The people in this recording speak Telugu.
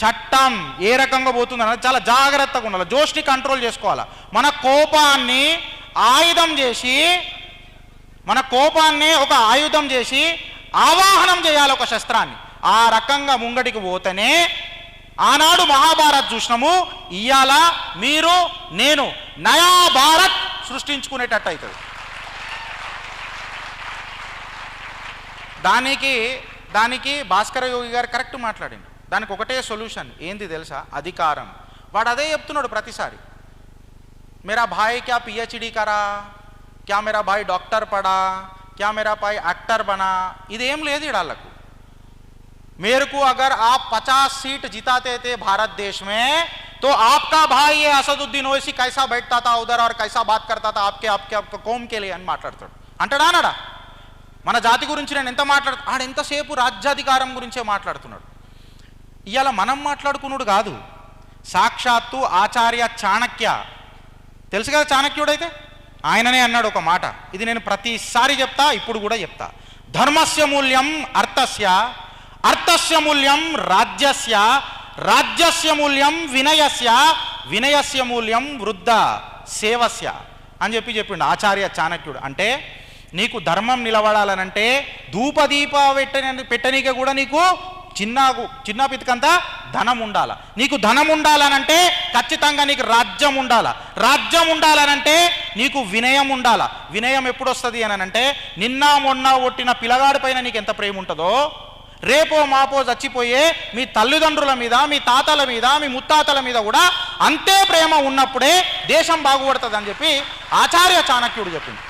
చట్టం ఏ రకంగా పోతుంది అన్నది చాలా జాగ్రత్తగా ఉండాలి. జోష్ని కంట్రోల్ చేసుకోవాలి? మన కోపాన్ని ఆయుధం చేసి మన కోపాన్ని ఒక ఆయుధం చేసి ఆవాహనం చేయాలి ఒక శస్త్రాన్ని. ఆ రకంగా ముంగడికి పోతేనే ఆనాడు మహాభారత్ చూసినాము ఇవాళ మీరు నేను నయా భారత్ సృష్టించుకునేటట్టు అవుతుంది దానికి దానికి భాస్కర యోగి గారు కరెక్ట్ మాట్లాడింది దానికి ఒకటే సొల్యూషన్ ఏంది తెలుసా అధికారం వాడు అదే చెప్తున్నాడు ప్రతిసారి मेरा भाई क्या पीएचडी करा क्या मेरा भाई डॉक्टर पढ़ा क्या मेरा भाई एक्टर बना ఇదేం లేదు ఇడాళ్ళకు मेरे को अगर आप 50 सीट जिताते थे भारत देश में तो आपका भाई ये असदुद्दीन ओवैसी कैसा बैठता था उधर और कैसा बात करता था आपके आपके आपके కోమ్ के लिए అని మాట్లాడతాడు అంటాడా అనడా మన జాతి గురించి నేను ఎంత మాట్లాడు ఆడు ఎంతసేపు రాజ్యాధికారం గురించే మాట్లాడుతున్నాడు ఇవాళ మనం మాట్లాడుకున్నాడు కాదు. సాక్షాత్తు ఆచార్య చాణక్య. తెలుసు కదా చాణక్యుడైతే? ఆయననే అన్నాడు ఒక మాట. ఇది నేను ప్రతిసారి చెప్తా ఇప్పుడు కూడా చెప్తా. ధర్మస్య మూల్యం అర్థస్య అర్థస్య మూల్యం రాజ్యస్య రాజ్యస్య మూల్యం వినయస్య వినయస్య మూల్యం వృద్ధ సేవస్య అని చెప్పి చెప్పిండు ఆచార్య చాణక్యుడు. అంటే నీకు ధర్మం నిలబడాలనంటే ధూపదీప పెట్టని పెట్టనీక కూడా నీకు చిన్న చిన్న పితికంతా ధనం ఉండాల నీకు ధనం ఉండాలనంటే ఖచ్చితంగా నీకు రాజ్యం ఉండాల రాజ్యం ఉండాలనంటే నీకు వినయం ఉండాల వినయం ఎప్పుడు వస్తుంది అని అంటే నిన్న మొన్న ఒట్టిన పిల్లగాడి పైన నీకు ఎంత ప్రేమ ఉంటుందో రేపో మాపో చచ్చిపోయే మీ తల్లిదండ్రుల మీద మీ తాతల మీద మీ ముత్తాతల మీద కూడా అంతే ప్రేమ ఉన్నప్పుడే దేశం బాగుపడుతుంది అని చెప్పి ఆచార్య చాణక్యుడు చెప్పింది